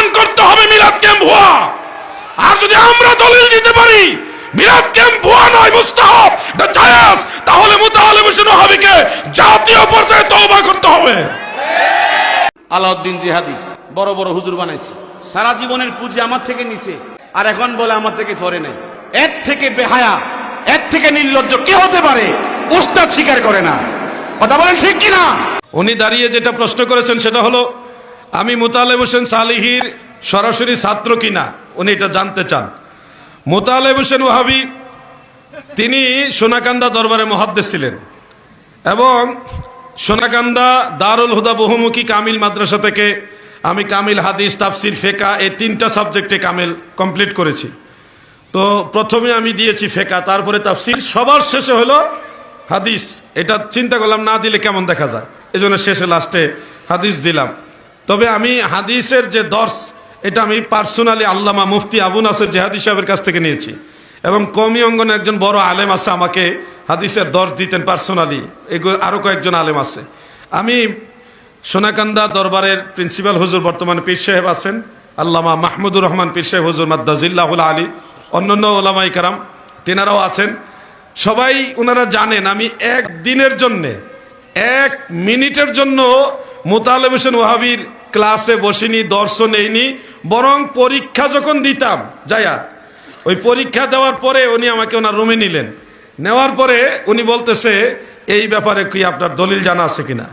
প্রমাণ করতে হবে মিলাদ ক্যাম্প ভুয়া। আর যদি আমরা দলিল দিতে পারি মিলাদ ক্যাম্প ভুয়া নয় মুস্তাহাব। এটা জায়েজ। তাহলে মুতাআলিম হোসেন ওয়াহাবিকে জাতীয় পর্যায়ে তওবা করতে হবে। আলাউদ্দিন জিহাদি বড় বড় হুজুর বানাইছে। সারা জীবনের পুঁজি আমার থেকে নিছে আর এখন বলে আমার থেকে ধরে নেই এর থেকে বেহায়া এর থেকে নির্লজ্জ কে হতে পারে উস্তাদ স্বীকার করে না। কথা বলেন ঠিক কিনা? উনি দাঁড়িয়ে যেটা প্রশ্ন করেছেন সেটা হলো আমি মুতালেব হোসেন সালিহির সরাসরি ছাত্র কিনা, উনি এটা জানতে চান। মুতালেব হোসেন ওয়াহাবি, তিনি সোনাকান্দা দরবারে মহাদ্দেশ ছিলেন এবং সোনাকান্দা দারুল হুদা বহুমুখী কামিল মাদ্রাসা থেকে আমি কামিল হাদিস, তাফসির ফেকা এই তিনটা সাবজেক্টে কামিল কমপ্লিট করেছি। তো প্রথমে আমি দিয়েছি ফেকা তারপরে তাফসির, সবার শেষে হলো হাদিস। এটা চিন্তা করলাম, না দিলে কেমন দেখা যায়? এই জন্য শেষে লাস্টে হাদিস দিলাম। তবে আমি হাদিসের যে দর্শ, এটা আমি পার্সোনালি আল্লামা মুফতি আবু নাসের জেহাদি সাহেবের কাছ থেকে নিয়েছি। এবং কমি অঙ্গনে একজন বড় আলেম আছে আমাকে হাদিসের দর্শ দিতেন পার্সোনালি। এগুলো আরও কয়েকজন আলেম আছে। আমি সোনাকান্দা দরবারের প্রিন্সিপাল হুজুর, বর্তমানে পীর সাহেব আছেন, আল্লামা মাহমুদুর রহমান পীর সাহেব, হুজুর মাদ্দাজিল্লাহুল আলী, অন্যান্য ওলামাই কারাম, তেনারাও আছেন। সবাই ওনারা জানেন, আমি এক দিনের জন্যে, এক মিনিটের জন্য মোতালেব হোসেন ওয়াহাবির ক্লাসে বসিনি, দর্শন নেইনি, বরং পরীক্ষা যখন দিতাম যাইয়া ওই পরীক্ষা দেওয়ার পরে উনি আমাকে ওনার রুমে নিলেন। নেওয়ার পরে উনি বলতেছে, এই ব্যাপারে কি আপনার দলিল জানা আছে কিনা?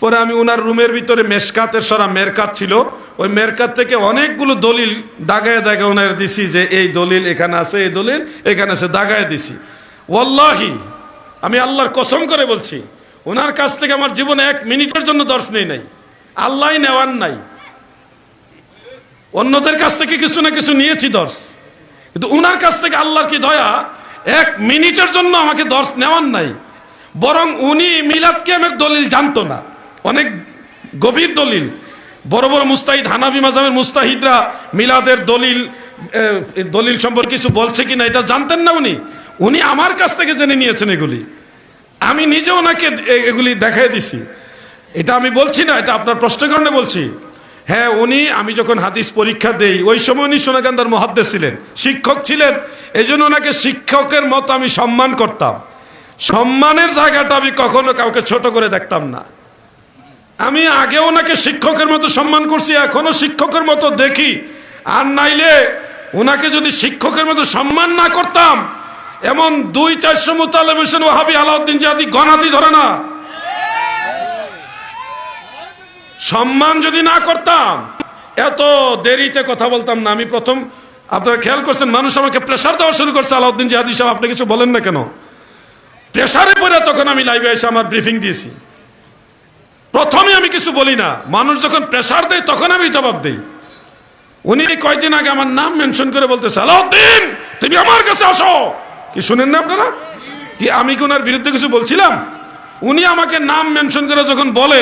পরে আমি ওনার রুমের ভিতরে মেসকাতের সরা মেরকাত ছিল। ওই মেরকাত থেকে অনেকগুলো দলিল দাগায় দাগায় ওনার দিছি যে, এই দলিল এখানে আছে, এই দলিল এখানে আছে, দাগায় দিছি। ওল্লাহি আমি আল্লাহর কসম করে বলছি ওনার কাছ থেকে আমার জীবনে এক মিনিটের জন্য দর্শ নেই নাই। আল্লাহ নেওয়ার নাই। অন্যদের কাছ থেকে কিছু না কিছু নিয়েছি দর্শ। কিন্তু উনার কাছ থেকে আল্লাহর কি দয়া? এক মিনিটের জন্য আমাকে দর্শ নেওয়ার নাই। বরং উনি মিলাদ কিয়ামের দলিল জানতো না। অনেক গভীর দলিল। বড় বড় মুস্তাহিদ হানাফি মাজামের মুস্তাহিদরা মিলাদের দলিল দলিল সম্পর্কে কিছু বলছে কিনা এটা জানতেন না উনি। উনি আমার কাছ থেকে জেনে নিয়েছেন এগুলি। আমি নিজে ওনাকে এগুলি দেখাই দিছি। এটা আমি বলছি না, এটা আপনার প্রশ্নের কারণে বলছি। হ্যাঁ উনি, আমি যখন হাদিস পরীক্ষা দেই, ওই সময় উনি সোনাকান্দার মহাদ্দে ছিলেন, শিক্ষক ছিলেন এই জন্য ওনাকে শিক্ষকের মতো আমি সম্মান করতাম। সম্মানের জায়গাটা আমি কখনো কাউকে ছোট করে দেখতাম না। আমি আগে ওনাকে শিক্ষকের মতো সম্মান করছি, এখনও শিক্ষকের মতো দেখি। আর নাইলে ওনাকে যদি শিক্ষকের মতো সম্মান না করতাম, এমন দুই চারশো হোসেন ওহাবি আলাউদ্দিন জাদি গণাতি ধরে না সম্মান যদি না করতাম, এত দেরিতে কথা বলতাম না। আমি প্রথম, আপনারা খেয়াল করছেন, মানুষ আমাকে প্রেশার দেওয়া শুরু করছে, আলাউদ্দিন জাহাদি সাহেব, আপনি কিছু বলেন না কেন? প্রেশারে পড়ে তখন আমি লাইভে এসে আমার ব্রিফিং দিয়েছি। প্রথমে আমি কিছু বলি না। মানুষ যখন প্রেশার দেয়, তখন আমি জবাব দিই। উনি কয়দিন আগে আমার নাম মেনশন করে বলতেছে, আলাউদ্দিন, তুমি আমার কাছে আসো। কি শুনেন না আপনারা? কি আমি কি ওনার বিরুদ্ধে কিছু বলছিলাম? উনি আমাকে নাম মেনশন করে যখন বলে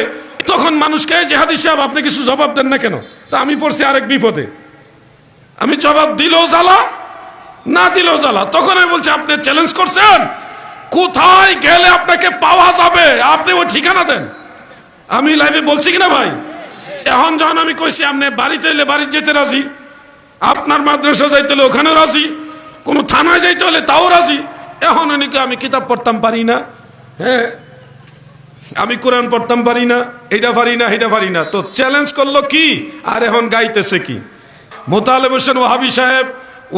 তখন মানুষকে জেহাদি সাহেব, আপনি কিছু জবাব দেন না কেন? তা আমি পড়ছি আরেক বিপদে। আমি জবাব দিলেও জ্বালা, না দিলেও জ্বালা। তখন আমি বলছি, আপনি চ্যালেঞ্জ করছেন? কোথায় গেলে আপনাকে পাওয়া যাবে? আপনি ওই ঠিকানা দেন। আমি লাইভে বলছি কিনা ভাই? এখন যখন আমি কইছি, আপনি বাড়িতে এলে বাড়ি যেতে রাজি, আপনার মাদ্রাসা যাইতে হলে ওখানে রাজি, কোনো থানায় যাইতে হলে তাও রাজি। এখন উনিকে আমি কিতাব পড়তাম পারি না। হ্যাঁ আমি কোরআন পড়তাম পারি না, এটা পারি না এটা পারি না। তো চ্যালেঞ্জ করল কি? আর এখন গাইতেছে কি? মোতালেব হোসেন ওহাবি সাহেব,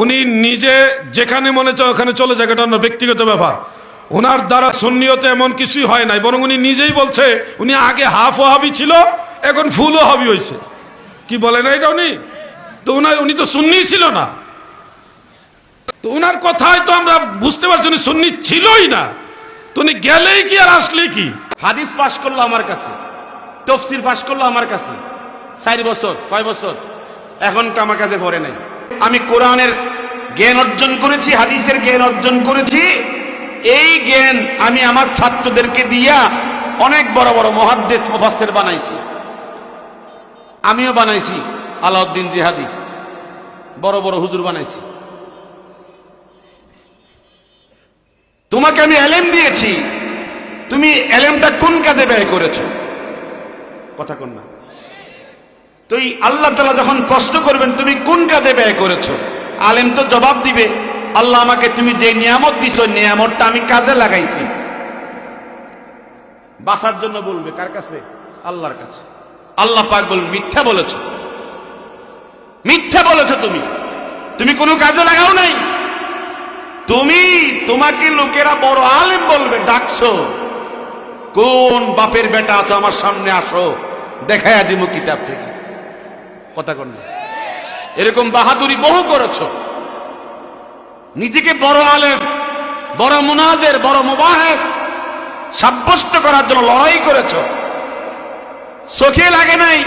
উনি নিজে যেখানে মনে চায় ওখানে চলে যায়, এটা ওনার ব্যক্তিগত ব্যাপার। ওনার দ্বারা সুন্নিয়তে এমন কিছুই হয় নাই, বরং উনি নিজেই বলছে, উনি আগে হাফ ওহাবি ছিল, এখন ফুল ওহাবি হয়েছে। কি বলে না এটা উনি? তো উনার উনি তো সুন্নি ছিল না। তো উনার কথায় তো আমরা বুঝতে পারছি উনি সুন্নি ছিলই না। তো উনি গেলেই কি আর আসলেই কি? হাদিস পাশ করল আমার কাছে, তফসির পাশ করল আমার কাছে, চার বছর, কয় বছর? এখন তো আমার কাছে ভরে নাই। আমি কোরআনের জ্ঞান অর্জন করেছি, হাদিসের জ্ঞান অর্জন করেছি। এই জ্ঞান আমি আমার ছাত্রদেরকে দিয়া অনেক বড় বড় মহাদ্দেশ, মুফাসসির বানাইছি। আমিও বানাইছি, আলাউদ্দিন জিহাদি। বড় বড় হুজুর বানাইছি। তোমাকে আমি এলেম দিয়েছি। তুমি এলেমটা কোন কাজে ব্যয় করেছ? কথা কোন না। তো আল্লাহ তালা যখন প্রশ্ন করবেন, তুমি কোন কাজে ব্যয় করেছ? আলেম তো জবাব দিবে, আল্লাহ আমাকে তুমি যে নিয়ামত দিছো, নিয়ামতটা আমি কাজে লাগাইছি। বাঁচার জন্য বলবে, কার কাছে? আল্লাহর কাছে। আল্লাহ পাক বল, মিথ্যা বলেছ। মিথ্যা বলেছ তুমি। তুমি কোনো কাজে লাগাও নাই। তুমি তোমাকে লোকেরা বড় আলেম বলবে, ডাকছো। কোন বাপের বেটা আছো আমার সামনে আসো দেখায়া দিব কিতাব থেকে। কথা কন এরকম বাহাদুরি বহু করেছ। নিজেকে বড় আলেম, বড় মুনাজের, বড় মুবাহেস, সাব্যস্ত করার জন্য লড়াই করেছ। চোখে লাগে নাই,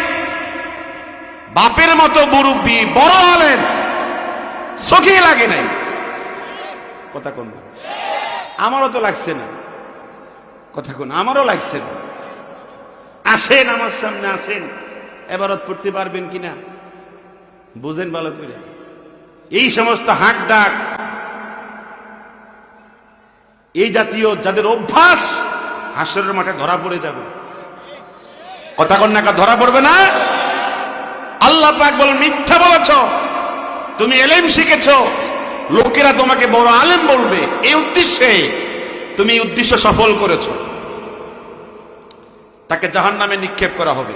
বাপের মতো মুরব্বী, বড় আলেম, চোখে লাগে নাই। কথা কোন আমারও তো লাগছে না। কথা কোন, আমারও লাগছে। আসেন আমার সামনে, আসেন। এবারত পড়তে পারবেন কিনা? বুঝেন ভালো করে। এই সমস্ত হাঁক ডাক, এই জাতীয় যাদের অভ্যাস, হাসরের মাঠে ধরা পড়ে যাবে। কথা কন্যাকা ধরা পড়বে না? আল্লাহ পাক বল মিথ্যা বলেছ। তুমি এলেম শিখেছ। লোকেরা তোমাকে বড় আলেম বলবে। এই উদ্দেশ্যে তুমি উদ্দেশ্য সফল করেছ। তাকে জাহান নামে নিক্ষেপ করা হবে।